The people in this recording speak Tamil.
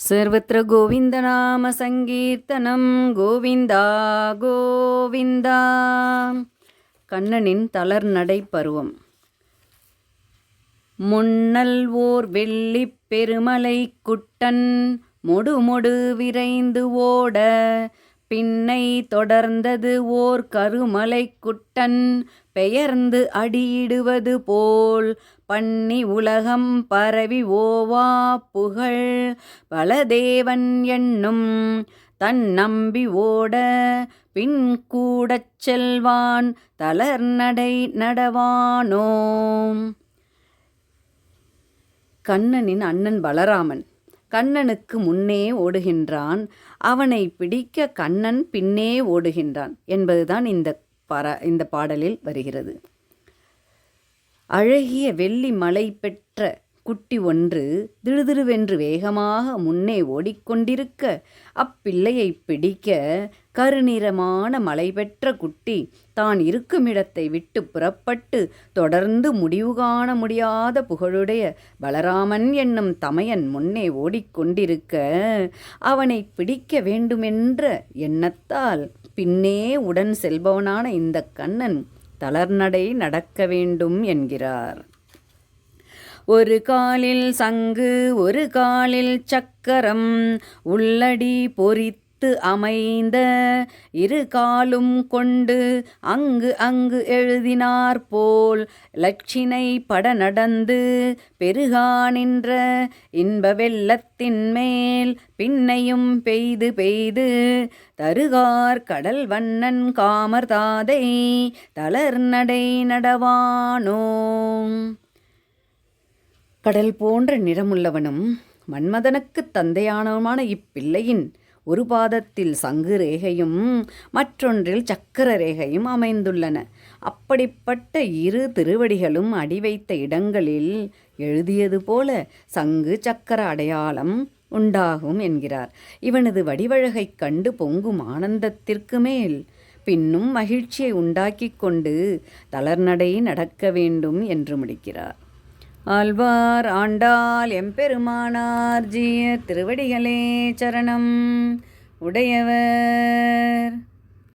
सर्वत्र கோவிந்தநாமசங்கீர்த்தனம் கோவிந்தா கோவிந்தா கண்ணனின் தளர்நடை பருவம் முன்னல் ஓர் வெள்ளிப் பெருமலை குட்டன் மொடு மொடு விரைந்து ஓட பின்னை தொடர்ந்தது ஓர் கருமலை குட்டன் பெயர்ந்து அடியிடுவது போல். பண்ணி உலகம் பரவி ஓவா புகழ் பலதேவன் என்னும் தன் நம்பி ஓட. பின் கூடச் செல்வான் தளர்நடை நடவானோம். கண்ணனின் அண்ணன் பலராமன். கண்ணனுக்கு முன்னே ஓடுகின்றான். அவனை பிடிக்க கண்ணன் பின்னே ஓடுகின்றான் என்பதுதான் இந்த பர இந்த பாடலில் வருகிறது. அழகிய வெள்ளி மலை பெற்ற குட்டி ஒன்று திடுதிடுவென்று வேகமாக முன்னே ஓடிக்கொண்டிருக்க அப்பிள்ளையை பிடிக்க கருநிறமான மலை பெற்ற குட்டி தான் இருக்குமிடத்தை விட்டு புறப்பட்டு தொடர்ந்து முடிவு காண முடியாத புகழுடைய பலராமன் என்னும் தமையன் முன்னே ஓடிக்கொண்டிருக்க அவனை பிடிக்க வேண்டுமென்ற எண்ணத்தால் பின்னே உடன் செல்பவனான இந்த கண்ணன் தளர்நடை நடக்க வேண்டும் என்கிறார். ஒரு காலில் சங்கு ஒரு காலில் சக்கரம். உள்ளடி பொறித்து அமைந்த இரு காலும் கொண்டு அங்கு அங்கு எழுதினார் போல் லட்சினை பட நடந்து பெருகா நின்ற இன்ப வெள்ளத்தின் மேல் பின்னையும் பெய்து பெய்து தருகார் கடல் வண்ணன் காமர்தாதை தளர்நடை நடவானோம் கடல் போன்ற நிறமுள்ளவனும் மன்மதனுக்குத் தந்தையானவனுமான இப்பிள்ளையின் ஒரு பாதத்தில் சங்கு ரேகையும் மற்றொன்றில் சக்கர ரேகையும் அமைந்துள்ளன. அப்படிப்பட்ட இரு திருவடிகளும் அடி வைத்த இடங்களில் எழுதியது போல சங்கு சக்கர அடையாளம் உண்டாகும் என்கிறார். இவனது வடிவழகைக் கண்டு பொங்கும் ஆனந்தத்திற்கு மேல் பின்னும் மகிழ்ச்சியை உண்டாக்கிக் கொண்டு தளர்நடை நடக்க வேண்டும் என்று முடிக்கிறார். ஆழ்வார் ஆண்டாள் எம்பெருமானார் ஜிய திருவடிகளே சரணம் உடையவர்.